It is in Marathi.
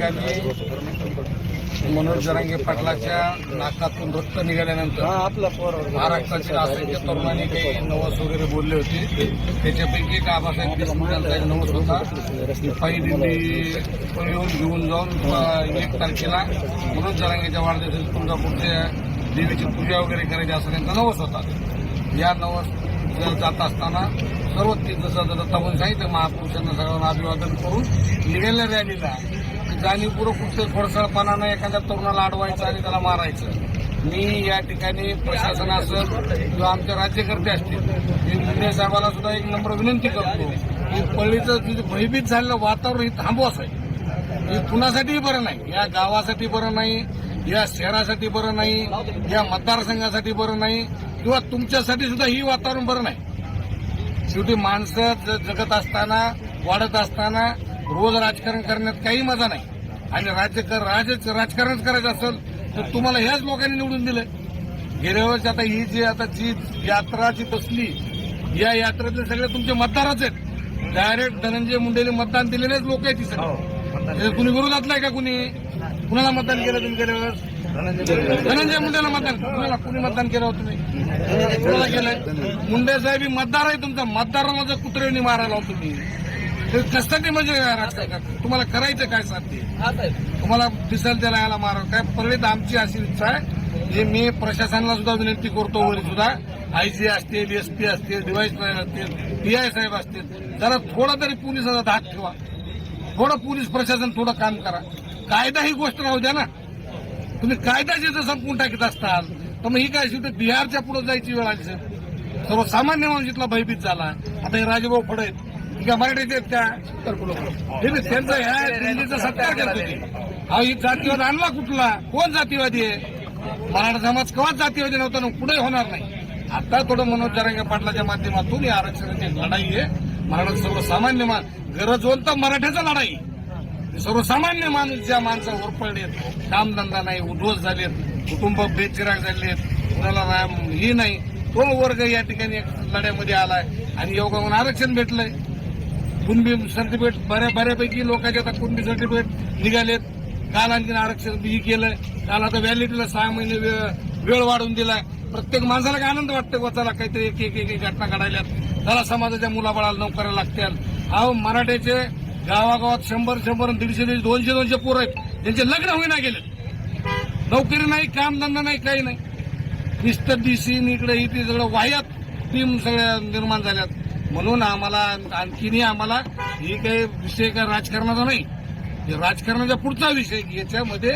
ठिकाणी मनोज जरांगे पाटलाच्या नाकातून रक्त निघाल्यानंतर महाराष्ट्रातील असंख्य तरुणांनी काही नवस वगैरे बोलले होते. त्याच्यापैकी एक आबासाहेब देशमुख यांचा एक नवस होता. पायी दिंडी येऊन घेऊन जाऊन एक तारखेला मनोज जरांगेच्या वाढदिवसाची तुळजापूरच्या देवीची पूजा वगैरे करायची असा त्यांचा नवस होता. या नवस जात असताना सर्व ते जसं जसं तमन सांगितलं महापुरुषांना सर्वांना अभिवादन करून निघायला रॅलीला जाणीवपूर्वक कुठे खोडसळपणानं एखाद्या तरुणाला अडवायचं आणि त्याला मारायचं. मी या ठिकाणी प्रशासन असेल किंवा आमचे राज्यकर्ते असतील मी मुंडे सुद्धा एक नम्र विनंती करतो की पळीचं जे भयभीत झालेलं वातावरण हे थांबवाच आहे हे कुणासाठीही बरं नाही या गावासाठी बरं नाही या शहरासाठी बरं नाही या मतदारसंघासाठी बरं नाही किंवा तुमच्यासाठी सुद्धा ही वातावरण बरं नाही. शेवटी माणसं जगत असताना वाढत असताना रोज राजकारण करण्यात काही मजा नाही. आणि राज्य राज राजकारणच करायचं असेल तर तुम्हाला ह्याच लोकांनी निवडून दिलं गेल्या वेळेस आता ही जी आता जी यात्रा जी बसली या यात्रेतले सगळे तुमचे मतदारच आहेत. डायरेक्ट धनंजय मुंडेने मतदान दिलेलेच लोक आहेत ती सगळे. हे कुणी विरोधात नाही का कुणी? कुणाला मतदान केलं तुम्ही गेल्या वेळेस धनंजय मुंडेला. मतदान. कुणाला कुणी मतदान केलं होतं तुम्ही? कुणाला केलंय? मुंडे साहेब मतदार आहे तुमचा. मतदाराला जर कुत्र्यांनी मारायला तुम्ही. ते कशासाठी म्हणजे राजकारण? तुम्हाला करायचं काय साध्य तुम्हाला दिसेल त्याला याला मारा काय परळीत आमची अशी इच्छा आहे. की मी प्रशासनाला सुद्धा विनंती करतो वरी सुद्धा. आयजी असतील एसपी असतील डिवाईस असतील पीआय साहेब असतील जरा थोडा तरी पोलिसाचा धाक ठेवा. थोडं पोलीस प्रशासन थोडं काम करा. कायदा ही गोष्ट राहू द्या ना. तुम्ही कायदा जर संपून टाकत असताल तर मग ही काय शेवटी बिहारच्या पुढे जायची वेळ आली सर सर्वसामान्य माणूस इथला भयभीत झाला. आता हे राजभाऊ फडे आहेत. काय मराठीचे आहेत त्या हे त्यांचा ह्या दिल्लीचा सत्कार करत होते हा ही जातीवाद आणला कुठला कोण जातीवादी आहे मराठा समाज कवाच जातीवादी नव्हता ना पुढे होणार नाही आता थोडं मनोज जरांगे पाटलाच्या माध्यमातून या आरक्षणाची लढाई आहे मराठा सर्वसामान्य मान गरजवंत मराठ्याचा लढाई. सर्वसामान्य माणूस ज्या माणसावर पडलेत कामधंदा नाही उद्ध्वस्त झालेत कुटुंब बेचिराग झालेत कुणाला ही नाही तो वर्ग या ठिकाणी लढ्यामध्ये आलाय आणि योगावर आरक्षण भेटलंय कुणबी सर्टिफिकेट बऱ्या बऱ्यापैकी लोकांचे आता कुणबी सर्टिफिकेट निघालेत. काल आणखीन आरक्षण ही केलं काल आता व्हॅलिटीला सहा महिने वेळ वाढवून दिला प्रत्येक माणसाला काय आनंद वाटतो वचाला काहीतरी एक एक एक एक घटना घडायल्यात. त्याला समाजाच्या मुलाबाळाला नोकऱ्या लागतात अहो मराठ्याचे गावागावात शंभर शंभर दीडशे दीडशे दोनशे दोनशे पोरं आहेत. त्यांचे लग्न होईना गेले नोकरी नाही कामधंदा नाही काही नाही. मिस्टर डीसी इकडे इथे सगळं वाह्यात. टीम सगळ्या निर्माण झाल्यात. म्हणून आम्हाला आणखीनही आम्हाला ही काही विषय काय राजकारणाचा नाही. राजकारणाचा पुढचा विषय याच्यामध्ये